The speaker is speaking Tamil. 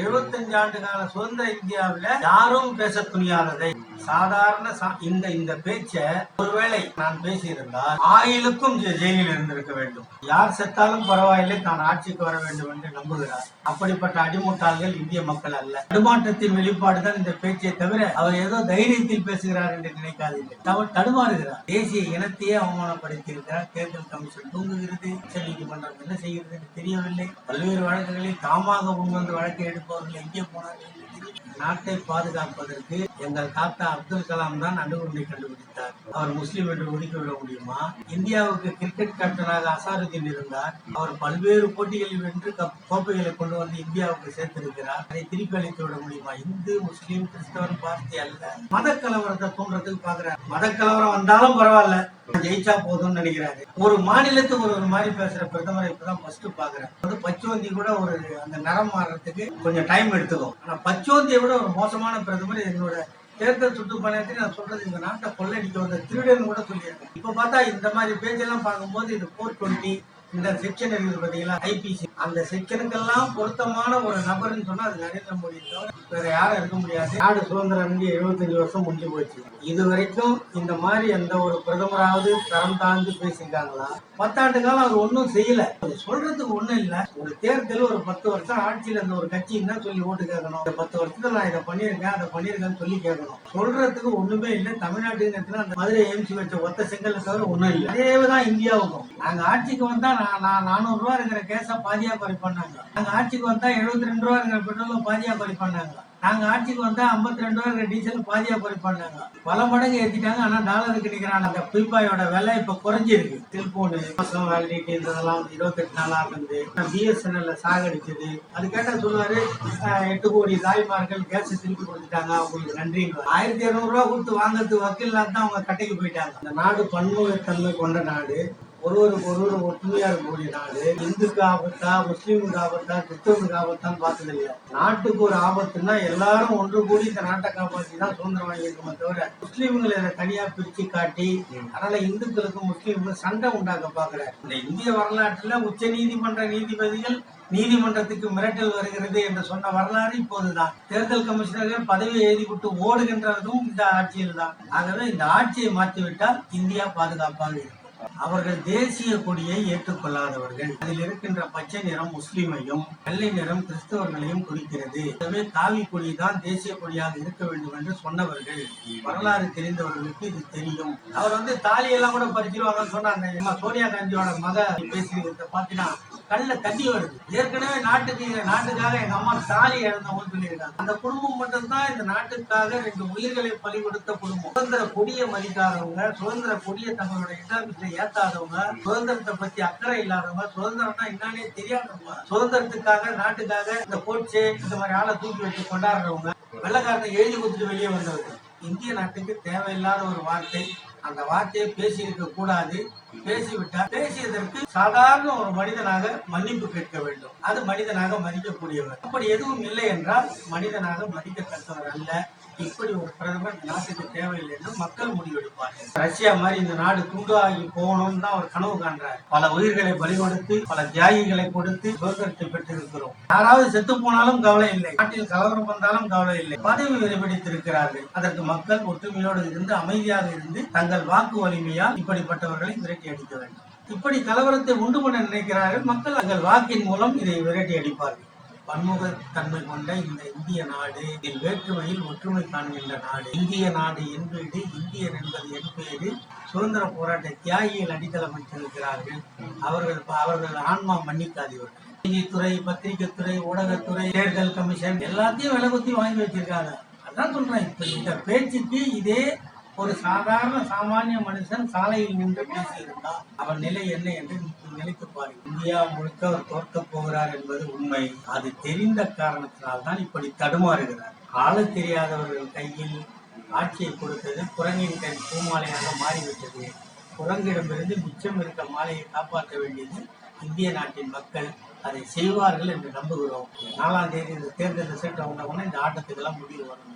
எழுபத்தஞ்சு ஆண்டு கால சுதந்திர இந்தியாவுல யாரும் பேச துணியாததை. சாதாரண சா- இந்த இந்த பேச்ச ஒருவேளை நான் பேசியிருந்தால் ஆயிலுக்கும் ஜெ- ஜெயிலில் இருந்திருக்க வேண்டும். யார் செத்தாலும் பரவாயில்லை தான் ஆட்சிக்கு வர வேண்டும் என்று நம்புகிறார். அப்படிப்பட்ட அடிமுட்டாள்கள் இந்திய மக்கள் அல்ல. தடுமாற்றத்தின் வெளிப்பாடு தான் இந்த பேச்சை தவிர அவர் ஏதோ தைரியத்தில் பேசுகிறார் என்று நினைக்காதீர்கள். அவர் தடுமாறுகிறார். தேசிய இனத்தையே அவமானப்படுத்தியிருக்கிறார். தேர்தல் கமிஷன் தூங்குகிறது. உச்ச நீதிமன்றம் என்ன செய்கிறது என்று தெரியவில்லை. பல்வேறு வழக்குகளில் தாமாக முன்வந்து வழக்கை என்பவர்கள் எங்கே போனார்கள் என்று தெரியவில்லை. நாட்டை பாதுகாப்பதற்கு எங்கள் தாத்தா அப்துல் கலாம் தான் அணுகுண்டை கண்டுபிடித்தார். அவர் முஸ்லீம் என்று ஒதுக்கிவிட முடியுமா? இந்தியாவுக்கு கிரிக்கெட் கேப்டனாக அசாருதீன் இருந்தார். அவர் பல்வேறு போட்டிகளில் வென்று கோப்பைகளை கொண்டு வந்து இந்தியாவுக்கு சேர்த்திருக்கிறார். அதை திருப்பி அளித்து விட முடியுமா? இந்து முஸ்லீம் கிறிஸ்தவன் பார்த்தி அல்ல. மத கலவரத்தை தூண்டுறதுக்கு பாக்குறாரு மத கலவரம் வந்தாலும் பரவாயில்ல. ஜெயிச்சா போதும்னு நினைக்கிறாரு. ஒரு மாநிலத்துக்கு ஒரு ஒரு மாதிரி பேசுற பிரதமரை இப்பதான் ஃபர்ஸ்ட் பாக்குறேன் வந்து பச்சோந்தி கூட ஒரு அந்த நரம் மாறுறதுக்கு கொஞ்சம் டைம் எடுத்துக்கும். ஆனா பச்சோந்தியை விட ஒரு மோசமான பிரதமர் என்னோட தேர்தல் சுற்றுப்பயணத்தில் நான் சொல்றது இந்த நாட்டை கொள்ளடிக்க வந்த திருடன் கூட சொல்லியிருக்கேன். இப்ப பார்த்தா இந்த மாதிரி பேஜெல்லாம் பார்க்கும்போது இந்த போர் டுவெண்ட்டி இந்த செக்ஷன் இருக்குது பாத்தீங்களா ஐபிசி அந்த செக்ஷனுக்கெல்லாம் பொருத்தமான ஒரு நபர்னு சொன்னா அது நரேந்திர மோடி தவிர வேற யாரும் இருக்க முடியாது. நாடு சுதந்திரம் அங்கே எழுபத்தஞ்சு வருஷம் முடிஞ்சு போச்சு. இது வரைக்கும் இந்த மாதிரி எந்த ஒரு பிரதமராவது தரம் தாழ்ந்து பேசியிருக்காங்களா? பத்தாண்டு காலம் அவர் ஒன்றும் செய்யல. அது சொல்றதுக்கு ஒண்ணும் இல்ல. ஒரு தேர்தல் ஒரு பத்து வருஷம் ஆட்சியில் இருந்த ஒரு கட்சி என்ன சொல்லி ஓட்டு கேட்கணும். இந்த பத்து வருஷத்துல நான் இதை பண்ணியிருக்கேன் அதை பண்ணியிருக்கேன்னு சொல்லி கேட்கணும். சொல்றதுக்கு ஒண்ணுமே இல்லை. தமிழ்நாட்டுக்கு அந்த மதுரை எம்சி வச்ச ஒத்த செங்கல் தவிர ஒண்ணும் இல்லை. அதேதான் இந்தியாவுக்கும். நாங்க ஆட்சிக்கு வந்தா நான் நான் நானூறு ரூபா இருக்கிற கேஸை பாதியா குறை பண்ணாங்க. நாங்க ஆட்சிக்கு வந்தா எழுபத்தி ரெண்டு ரூபா இருக்கிற பெட்ரோல் பாதியா குறை பண்ணாங்க. நாங்க ஆட்சிக்கு வந்தா 52 ரெண்டு ரூபா இருக்கிற டீசல் பாதியா குறை பண்ணாங்க. பல மடங்கு ஏத்திட்டாங்க ஆனா டாலருக்கு நிக்கிறாங்க. அந்த பீப்பாயோட விலை இப்ப குறைஞ்சிருக்கு. செல்போனு மாசம் வேலிடிட்டி இதெல்லாம் வந்து இருபத்தெட்டு நாளா இருக்குது பிஎஸ்என்எல்ல சாகடிச்சது. அது கேட்டா சொல்லுவாரு எட்டு கோடி தாய்மார்கள் கேஸ் திருப்பி கொடுத்துட்டாங்க. அவங்களுக்கு நன்றி ஆயிரத்தி இருநூறு ரூபா கொடுத்து வாங்கறது வக்கீல் தான் அவங்க கட்டைக்கு போயிட்டாங்க. அந்த நாடு பன்முகத்தன்மை கொண்ட நாடு. ஒருவருக்கு ஒருவர் ஒற்றுமையா இருக்கக்கூடிய நாடு இந்துக்கு ஆபத்தா முஸ்லீமுக்கு ஆபத்தா கிறிஸ்தவனுக்கு ஆபத்தான்னு பார்த்தது இல்லையா நாட்டுக்கு ஒரு ஆபத்துன்னா எல்லாரும் ஒன்று கூடி இந்த நாட்டை காப்பாற்றி தான் சுதந்திரம் வாங்கியிருக்கோமே தவிர முஸ்லீம்களை இதை தனியா பிரிச்சு காட்டி அதனால இந்துக்களுக்கும் முஸ்லீம்களுக்கும் சண்டை உண்டாக்க பாக்குற இந்த இந்திய வரலாற்றுல உச்ச நீதிமன்ற நீதிபதிகள் நீதிமன்றத்துக்கு மிரட்டல் வருகிறது என்று சொன்ன வரலாறு இப்போதுதான். தேர்தல் கமிஷனர்கள் பதவியை எழுதி விட்டு ஓடுகின்றதும் இந்த ஆட்சியில் தான் ஆகவே இந்த ஆட்சியை மாற்றிவிட்டால் இந்தியா பாதுகாப்பாக இருக்கும். அவர்கள் தேசிய கொடியை ஏற்றுக்கொள்ளாதவர்கள். அதில் இருக்கின்ற பச்சை நிறம் முஸ்லிமையும் வெள்ளை நிறம் கிறிஸ்தவர்களையும் குறிக்கிறது. எனவே காவி கொடி தான் தேசிய கொடியாக இருக்க வேண்டும் என்று சொன்னவர்கள். வரலாறு தெரிந்தவர்களுக்கு இது தெரியும். அவர் வந்து தாலியெல்லாம் கூட பறிச்சிருவாங்கன்னு சொன்னாங்க. சோனியா காந்தியோட மத பேசி பார்த்தீங்கன்னா கண்ணுல தண்ணி வருது. ஏற்கனவே நாட்டுக்கு நாட்டுக்காக எங்க அம்மா தாலி இழந்தவங்க சொல்லியிருக்காங்க. அந்த குடும்பம் மட்டும்தான் இந்த நாட்டுக்காக ரெண்டு உயிர்களை பலி கொடுத்த குடும்பம். சுதந்திர கொடியை மதிக்காதவங்க சுதந்திர கொடியை தங்களோட இன்டர்வியூல ஏத்தாதவங்க சுதந்திரத்தை பத்தி அக்கறை இல்லாதவங்க சுதந்திரம்னா என்னன்னே தெரியாதவங்க சுதந்திரத்துக்காக நாட்டுக்காக இந்த கோட்ஸு இந்த மாதிரி ஆளை தூக்கி வச்சு கொண்டாடுறவங்க வெள்ளக்காரனை எழுதி கொடுத்துட்டு வெளியே வந்தவர்கள் இந்திய நாட்டுக்கு தேவையில்லாத ஒரு வார்த்தை அந்த வார்த்தையை பேசியிருக்க கூடாது. பேசிவிட்டால் பேசியதற்கு சாதாரண ஒரு மனிதனாக மன்னிப்பு கேட்க வேண்டும். அது மனிதனாக மதிக்கக்கூடியவர். அப்படி எதுவும் இல்லை என்றால் மனிதனாக மதிக்கத்தக்கவர் அல்ல. இப்படி ஒரு பிரதமர் நாட்டுக்கு தேவையில்லை என்று மக்கள் முடிவெடுப்பார்கள். ரஷ்யா மாதிரி இந்த நாடு துண்டாகி போகணும்னு தான் அவர் கனவு காண்றாரு. பல உயிர்களை பலி கொடுத்து பல தியாகிகளை கொடுத்து சுதந்திரத்தை பெற்றிருக்கிறோம். யாராவது செத்து போனாலும் கவலை இல்லை. நாட்டில் கலவரம் வந்தாலும் கவலை இல்லை. பதவி விரைபிடித்திருக்கிறார்கள் அதற்கு மக்கள் ஒற்றுமையோடு இருந்து அமைதியாக இருந்து தங்கள் வாக்கு வலிமையால் இப்படிப்பட்டவர்களை விரட்டி அடிக்க வேண்டும். இப்படி கலவரத்தை உண்டு பண்ண நினைக்கிறார்கள். மக்கள் தங்கள் வாக்கின் மூலம் இதை விரட்டி அடிப்பார்கள். பன்முகத்தன்மை கொண்ட இந்த இந்திய நாடு இதில் வேற்றுமையில் ஒற்றுமை காண்கின்ற நாடு. இந்திய நாடு என்பது இந்தியர் என்பது என் பேரு. சுதந்திர போராட்ட தியாகிகள் அடித்தளம் வைத்திருக்கிறார்கள் அவர்கள் அவர்கள் ஆன்மா மன்னிக்காதீர்கள். செய்தித்துறை பத்திரிகை துறை ஊடகத்துறை தேர்தல் கமிஷன் எல்லாத்தையும் விலை குத்தி வாங்கி வச்சிருக்காங்க. அதான் சொல்றேன். இப்ப இந்த பேச்சுக்கு இதே ஒரு சாதாரண சாமானிய மனுஷன் சாலையில் நின்று பேசியிருந்தா அவன் நிலை என்ன என்று நினைத்து பாருங்க இந்தியா முழுக்க அவர் தோற்க போகிறார் என்பது உண்மை. அது தெரிந்த காரணத்தினால் தான் இப்படி தடுமாறுகிறார். ஆள தெரியாதவர்கள் கையில் ஆட்சியை கொடுத்தது குரங்கின் கை பூமாலையாக மாறிவிட்டது. குரங்கிடமிருந்து மிச்சம் இருக்க மாலையை காப்பாற்ற வேண்டியது இந்திய நாட்டின் மக்கள். அதை செய்வார்கள் என்று நம்புகிறோம். நாலாம் தேதி இந்த தேர்தல் ரிசல்ட் வந்த உடனே இந்த ஆட்டத்துக்கெல்லாம் முடிவு வரணும்.